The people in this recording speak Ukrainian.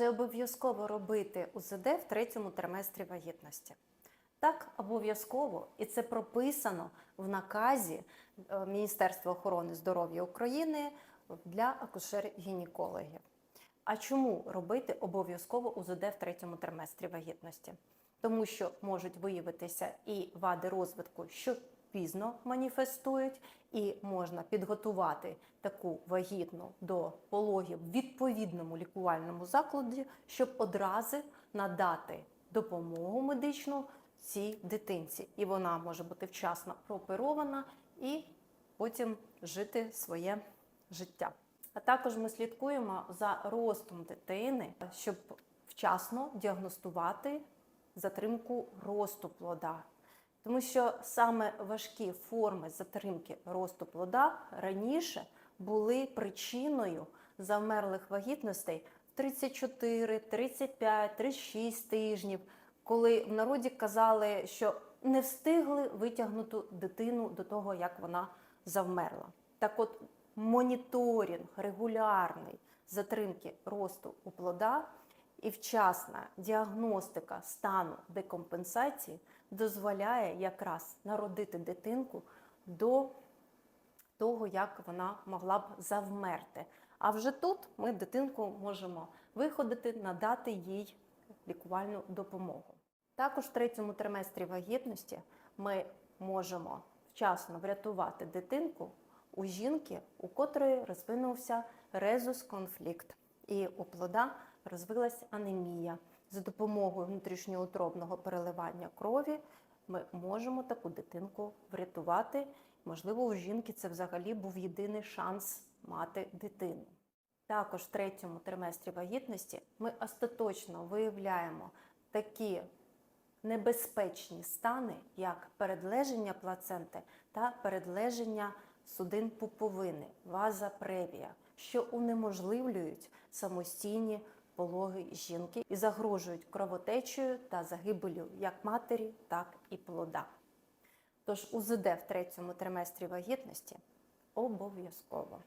Чи обов'язково робити УЗД в третьому триместрі вагітності? Так, обов'язково, і це прописано в наказі е, Міністерства охорони здоров'я України для акушер-гінекологів. А чому робити обов'язково УЗД в третьому триместрі вагітності? Тому що можуть виявитися і вади розвитку, що пізно маніфестують, і можна підготувати таку вагітну до пологів в відповідному лікувальному закладі, щоб одразу надати допомогу медичну цій дитинці. І вона може бути вчасно прооперована і потім жити своє життя. А також ми слідкуємо за ростом дитини, щоб вчасно діагностувати затримку росту плода. Тому що саме важкі форми затримки росту плода раніше були причиною завмерлих вагітностей в 34, 35, 36 тижнів, коли в народі казали, що не встигли витягнути дитину до того, як вона завмерла. Так от моніторинг регулярний затримки росту у плода і вчасна діагностика стану декомпенсації дозволяє якраз народити дитинку до того, як вона могла б завмерти. А вже тут ми дитинку можемо виходити, надати їй лікувальну допомогу. Також в третьому триместрі вагітності ми можемо вчасно врятувати дитинку у жінки, у котрої розвинувся резус-конфлікт, і у плода розвилась анемія. За допомогою внутрішньоутробного переливання крові ми можемо таку дитинку врятувати. Можливо, у жінки це взагалі був єдиний шанс мати дитину. Також в третьому триместрі вагітності ми остаточно виявляємо такі небезпечні стани, як передлеження плаценти та передлеження судин пуповини, ваза превія, що унеможливлюють самостійні пологи жінки і загрожують кровотечею та загибелю як матері, так і плода. Тож УЗД в третьому триместрі вагітності обов'язково.